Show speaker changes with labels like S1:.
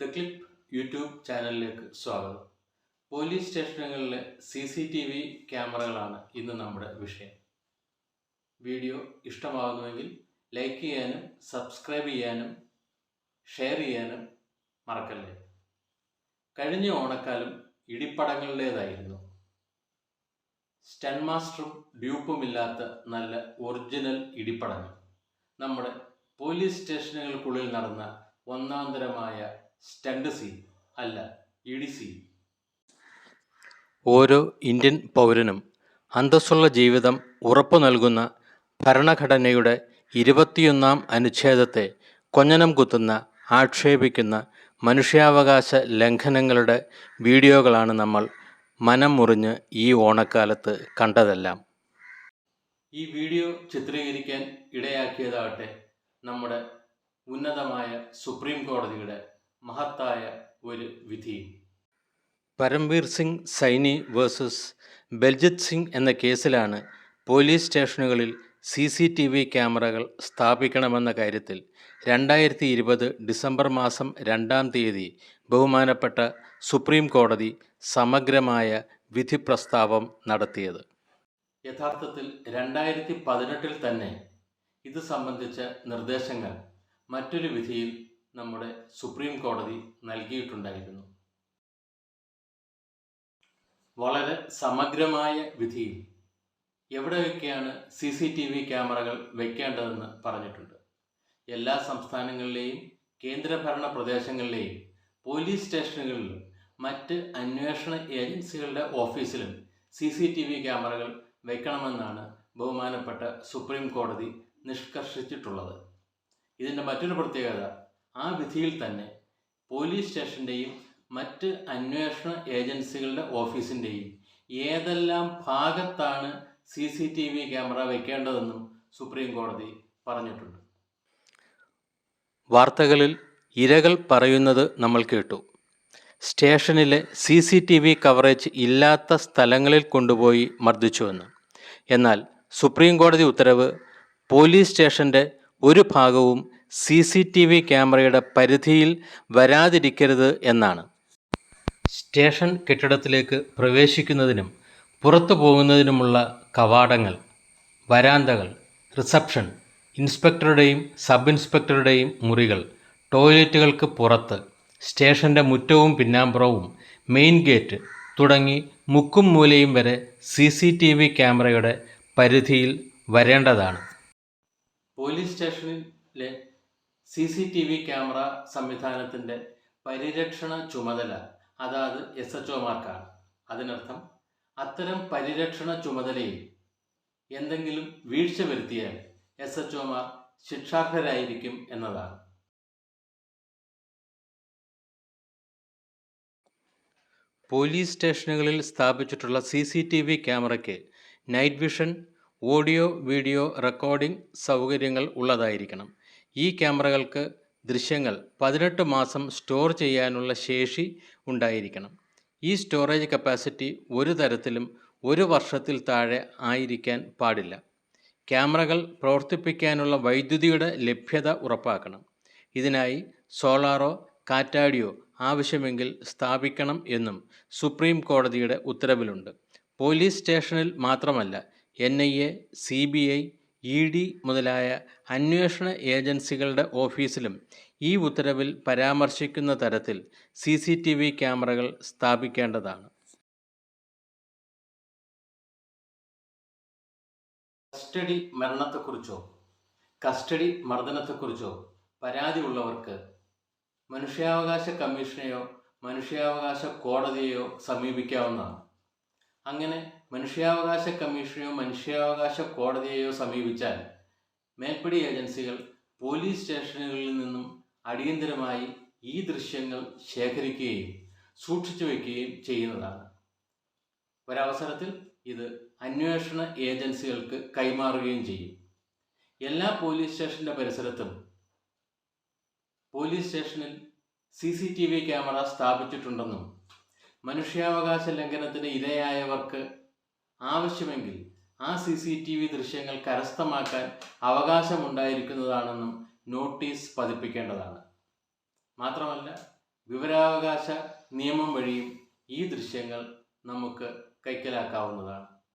S1: The clip YouTube ചാനലിലേക്ക് സ്വാഗതം. Police സ്റ്റേഷനുകളിലെ സി സി ടി വി ക്യാമറകളാണ് ഇന്ന് നമ്മുടെ വിഷയം. വീഡിയോ ഇഷ്ടമാകുന്നുവെങ്കിൽ ലൈക്ക് ചെയ്യാനും സബ്സ്ക്രൈബ് ചെയ്യാനും ഷെയർ ചെയ്യാനും മറക്കല്ലേ? കഴിഞ്ഞ ഓണക്കാലം ഇടിപ്പടങ്ങളുടേതായിരുന്നു. സ്റ്റൺ മാസ്റ്ററും ഡ്യൂപ്പുമില്ലാത്ത നല്ല ഒറിജിനൽ ഇടിപ്പടങ്ങൾ. നമ്മുടെ പോലീസ് സ്റ്റേഷനുകൾക്കുള്ളിൽ നടന്ന ഒന്നാന്തരമായ സ്റ്റണ്ട് സീൻ അല്ല ഡി സി ഓരോ ഇന്ത്യൻ പൗരനും അന്തസ്സുള്ള ജീവിതം ഉറപ്പു നൽകുന്ന ഭരണഘടനയുടെ ഇരുപത്തിയൊന്നാം അനുച്ഛേദത്തെ കൊഞ്ഞനം കുത്തുന്ന ആക്ഷേപിക്കുന്ന മനുഷ്യാവകാശ ലംഘനങ്ങളുടെ വീഡിയോകളാണ് നമ്മൾ മനം മുറിഞ്ഞ് ഈ ഓണക്കാലത്ത് കണ്ടതെല്ലാം. ഈ വീഡിയോ ചിത്രീകരിക്കാൻ ഇടയാക്കിയതാകട്ടെ നമ്മുടെ ഉന്നതമായ സുപ്രീം കോടതിയുടെ മഹത്തായ ഒരു വിധി. പരംവീർ സിംഗ് സൈനി വേഴ്സസ് ബൽജിത് സിംഗ് എന്ന കേസിലാണ് പോലീസ് സ്റ്റേഷനുകളിൽ സി സി ടി വി ക്യാമറകൾ സ്ഥാപിക്കണമെന്ന കാര്യത്തിൽ രണ്ടായിരത്തി ഇരുപത് ഡിസംബർ മാസം രണ്ടാം തീയതി ബഹുമാനപ്പെട്ട സുപ്രീം കോടതി സമഗ്രമായ വിധി പ്രസ്താവം നടത്തിയത്. യഥാർത്ഥത്തിൽ രണ്ടായിരത്തി പതിനെട്ടിൽ തന്നെ ഇത് സംബന്ധിച്ച നിർദ്ദേശങ്ങൾ മറ്റൊരു വിധിയിൽ നമ്മുടെ സുപ്രീം കോടതി നൽകിയിട്ടുണ്ടായിരുന്നു. വളരെ സമഗ്രമായ വിധിയിൽ എവിടെയൊക്കെയാണ് സി സി ടി വി ക്യാമറകൾ വയ്ക്കേണ്ടതെന്ന് പറഞ്ഞിട്ടുണ്ട്. എല്ലാ സംസ്ഥാനങ്ങളിലെയും കേന്ദ്രഭരണ പ്രദേശങ്ങളിലെയും പോലീസ് സ്റ്റേഷനുകളിലും മറ്റ് അന്വേഷണ ഏജൻസികളുടെ ഓഫീസിലും സി സി ടി വി ക്യാമറകൾ വയ്ക്കണമെന്നാണ് ബഹുമാനപ്പെട്ട സുപ്രീം കോടതി നിഷ്കർഷിച്ചിട്ടുള്ളത്. ഇതിന്റെ മറ്റൊരു പ്രത്യേകത ആ വിധിയിൽ തന്നെ പോലീസ് സ്റ്റേഷന്റെയും മറ്റ് അന്വേഷണ ഏജൻസികളുടെ ഓഫീസിന്റെയും ഏതെല്ലാം ഭാഗത്താണ് C C T V camera വയ്ക്കേണ്ടതെന്നും supreme കോടതി പറഞ്ഞിട്ടുണ്ട്. വാർത്തകളിൽ ഇരകൾ പറയുന്നത് നമ്മൾ കേട്ടു. സ്റ്റേഷനിലെ C C T V coverage ഇല്ലാത്ത സ്ഥലങ്ങളിൽ കൊണ്ടുപോയി മർദ്ദിച്ചുവെന്ന്. എന്നാൽ സുപ്രീം കോടതി ഉത്തരവ് പോലീസ് സ്റ്റേഷന്റെ ഒരു ഭാഗവും സി സി ടി വി ക്യാമറയുടെ പരിധിയിൽ വരാതിരിക്കരുത് എന്നാണ്. സ്റ്റേഷൻ കെട്ടിടത്തിലേക്ക് പ്രവേശിക്കുന്നതിനും പുറത്തു പോകുന്നതിനുമുള്ള കവാടങ്ങൾ വരാന്തകൾ റിസപ്ഷൻ ഇൻസ്പെക്ടറുടെയും സബ് ഇൻസ്പെക്ടറുടെയും മുറികൾ ടോയ്ലറ്റുകൾക്ക് പുറത്ത് സ്റ്റേഷന്റെ മുറ്റവും പിന്നാമ്പുറവും മെയിൻ ഗേറ്റ് തുടങ്ങി മുക്കും മൂലയും വരെ സി സി ടി വി ക്യാമറയുടെ പരിധിയിൽ വരേണ്ടതാണ്. പോലീസ് സ്റ്റേഷനിലെ C C T V camera സംവിധാനത്തിന്റെ പരിരക്ഷണ ചുമതല അതാത് എസ് എച്ച് ഒമാർക്കാണ്. അതിനർത്ഥം അത്തരം പരിരക്ഷണ ചുമതലയിൽ എന്തെങ്കിലും വീഴ്ച വരുത്തിയാൽ എസ് എച്ച് ഒമാർ ശിക്ഷാർഹരായിരിക്കും എന്നതാണ്. പോലീസ് സ്റ്റേഷനുകളിൽ സ്ഥാപിച്ചിട്ടുള്ള സി സി ടി വി ക്യാമറയ്ക്ക് night vision audio video recording സൗകര്യങ്ങൾ ഉള്ളതായിരിക്കണം. ഈ ക്യാമറകൾക്ക് ദൃശ്യങ്ങൾ പതിനെട്ട് മാസം സ്റ്റോർ ചെയ്യാനുള്ള ശേഷി ഉണ്ടായിരിക്കണം. ഈ സ്റ്റോറേജ് കപ്പാസിറ്റി ഒരു തരത്തിലും ഒരു വർഷത്തിൽ താഴെ ആയിരിക്കാൻ പാടില്ല. ക്യാമറകൾ പ്രവർത്തിപ്പിക്കാനുള്ള വൈദ്യുതിയുടെ ലഭ്യത ഉറപ്പാക്കണം. ഇതിനായി സോളാറോ കാറ്റാടിയോ ആവശ്യമെങ്കിൽ സ്ഥാപിക്കണം എന്നും സുപ്രീം കോടതിയുടെ ഉത്തരവിലുണ്ട്. പോലീസ് സ്റ്റേഷനിൽ മാത്രമല്ല N I A C B I E D മുതലായ അന്വേഷണ ഏജൻസികളുടെ ഓഫീസിലും ഈ ഉത്തരവിൽ പരാമർശിക്കുന്ന തരത്തിൽ സി സി ടി വി ക്യാമറകൾ സ്ഥാപിക്കേണ്ടതാണ്. കസ്റ്റഡി മരണത്തെക്കുറിച്ചോ കസ്റ്റഡി മർദ്ദനത്തെക്കുറിച്ചോ പരാതി ഉള്ളവർക്ക് മനുഷ്യാവകാശ കമ്മീഷനെയോ മനുഷ്യാവകാശ കോടതിയെയോ സമീപിക്കാവുന്നതാണ്. അങ്ങനെ മനുഷ്യാവകാശ കമ്മീഷനെയോ മനുഷ്യാവകാശ കോടതിയെയോ സമീപിച്ചാൽ മേൽപ്പടി ഏജൻസികൾ പോലീസ് സ്റ്റേഷനുകളിൽ നിന്നും അടിയന്തരമായി ഈ ദൃശ്യങ്ങൾ ശേഖരിക്കുകയും സൂക്ഷിച്ചു വയ്ക്കുകയും ചെയ്യുന്നതാണ്. ഒരവസരത്തിൽ ഇത് അന്വേഷണ ഏജൻസികൾക്ക് കൈമാറുകയും ചെയ്യും. എല്ലാ പോലീസ് സ്റ്റേഷന്റെ പരിസരത്തും പോലീസ് സ്റ്റേഷനിൽ C C T V camera സ്ഥാപിച്ചിട്ടുണ്ടെന്നും മനുഷ്യാവകാശ ലംഘനത്തിന് ഇരയായവർക്ക് ആവശ്യമെങ്കിൽ ആ സി സി ടി വി ദൃശ്യങ്ങൾ കരസ്ഥമാക്കാൻ അവകാശമുണ്ടായിരിക്കുന്നതാണെന്നും നോട്ടീസ് പതിപ്പിക്കേണ്ടതാണ്. മാത്രമല്ല വിവരാവകാശ നിയമം വഴിയും ഈ ദൃശ്യങ്ങൾ നമുക്ക് കൈക്കലാക്കാവുന്നതാണ്.